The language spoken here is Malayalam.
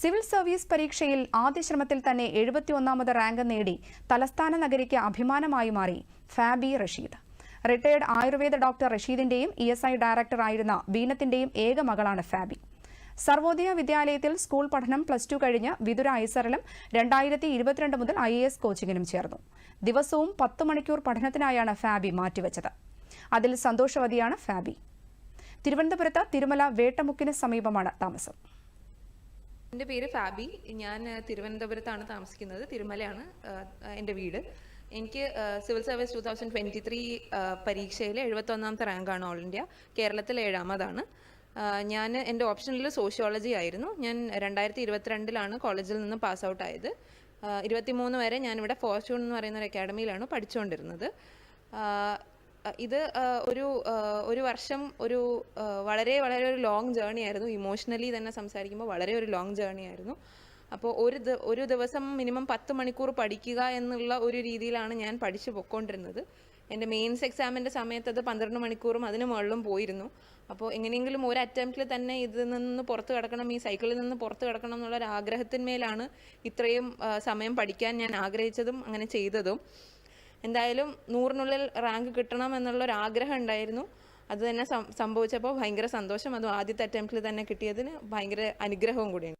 സിവിൽ സർവീസ് പരീക്ഷയിൽ ആദ്യ ശ്രമത്തിൽ തന്നെ എഴുപത്തിയൊന്നാമത് റാങ്ക് നേടി തലസ്ഥാന നഗരിക്ക് അഭിമാനമായി മാറി ഫാബി റഷീദ്. റിട്ടയർഡ് ആയുർവേദ ഡോക്ടർ റഷീദിന്റെയും ഇ എസ് ഐ ഡയറക്ടറായിരുന്ന ബീനത്തിന്റെയും ഏക മകളാണ് ഫാബി. സർവോദയ വിദ്യാലയത്തിൽ സ്കൂൾ പഠനം പ്ലസ് ടു കഴിഞ്ഞ് വിതുര ഐസറിലും രണ്ടായിരത്തി ഇരുപത്തിരണ്ട് മുതൽ ഐ എ എസ് കോച്ചിങ്ങിനും ചേർന്നു. ദിവസവും പത്ത് മണിക്കൂർ പഠനത്തിനായാണ് ഫാബി മാറ്റിവെച്ചത്. അതിൽ സന്തോഷവതിയാണ് ഫാബി. തിരുവനന്തപുരത്ത് തിരുമല വേട്ടമുക്കിന് സമീപമാണ് താമസം. എന്റെ പേര് ഫാബി. ഞാൻ തിരുവനന്തപുരത്താണ് താമസിക്കുന്നത്. തിരുമലയാണ് എന്റെ വീട്. എനിക്ക് civil service two thousand twenty three പരീക്ഷയിൽ എഴുപത്തൊന്നാമത്തെ റാങ്കാണ് ഓൾ ഇന്ത്യ. കേരളത്തിൽ ഏഴാമതാണ്. ഞാൻ എന്റെ ഓപ്ഷനിൽ സോഷ്യോളജി ആയിരുന്നു. ഞാൻ രണ്ടായിരത്തി ഇരുപത്തിരണ്ടിലാണ് കോളേജിൽ നിന്ന് പാസ് ഔട്ട് ആയത്. ഇരുപത്തിമൂന്ന് വരെ ഞാനിവിടെ ഫോർച്യൂൺ എന്ന് പറയുന്ന ഒരു അക്കാഡമിയിലാണ് പഠിച്ചുകൊണ്ടിരുന്നത്. ഇത് ഒരു ഒരു വർഷം ഒരു വളരെ വളരെ ഒരു ലോങ് ജേർണി ആയിരുന്നു. ഇമോഷണലി തന്നെ സംസാരിക്കുമ്പോൾ വളരെ ഒരു ലോങ് ജേർണി ആയിരുന്നു. അപ്പോൾ ഒരു ഒരു ദിവസം മിനിമം പത്ത് മണിക്കൂർ പഠിക്കുക എന്നുള്ള ഒരു രീതിയിലാണ് ഞാൻ പഠിച്ചു പൊയ്ക്കൊണ്ടിരുന്നത് എന്റെ മെയിൻസ് എക്സാമിന്റെ സമയത്ത് അത് പന്ത്രണ്ട് മണിക്കൂറും അതിന് മുകളിലും പോയിരുന്നു. അപ്പോൾ എങ്ങനെയെങ്കിലും ഒരു അറ്റംപ്റ്റിൽ തന്നെ ഇതിൽ നിന്ന് പുറത്ത് കിടക്കണം ഈ സൈക്കിളിൽ നിന്ന് പുറത്ത് കിടക്കണം എന്നുള്ള ആഗ്രഹത്തിന്മേലാണ് ഇത്രയും സമയം പഠിക്കാൻ ഞാൻ ആഗ്രഹിച്ചതും അങ്ങനെ ചെയ്തതും. എന്തായാലും നൂറിനുള്ളിൽ റാങ്ക് കിട്ടണം എന്നുള്ള ഒരു ആഗ്രഹം ഉണ്ടായിരുന്നു അത് തന്നെ സംഭവിച്ചപ്പോൾ ഭയങ്കര സന്തോഷം. അതും ആദ്യത്തെ അറ്റംപ്റ്റിൽ തന്നെ കിട്ടിയതിന് ഭയങ്കര അനുഗ്രഹവും കൂടിയാണ്.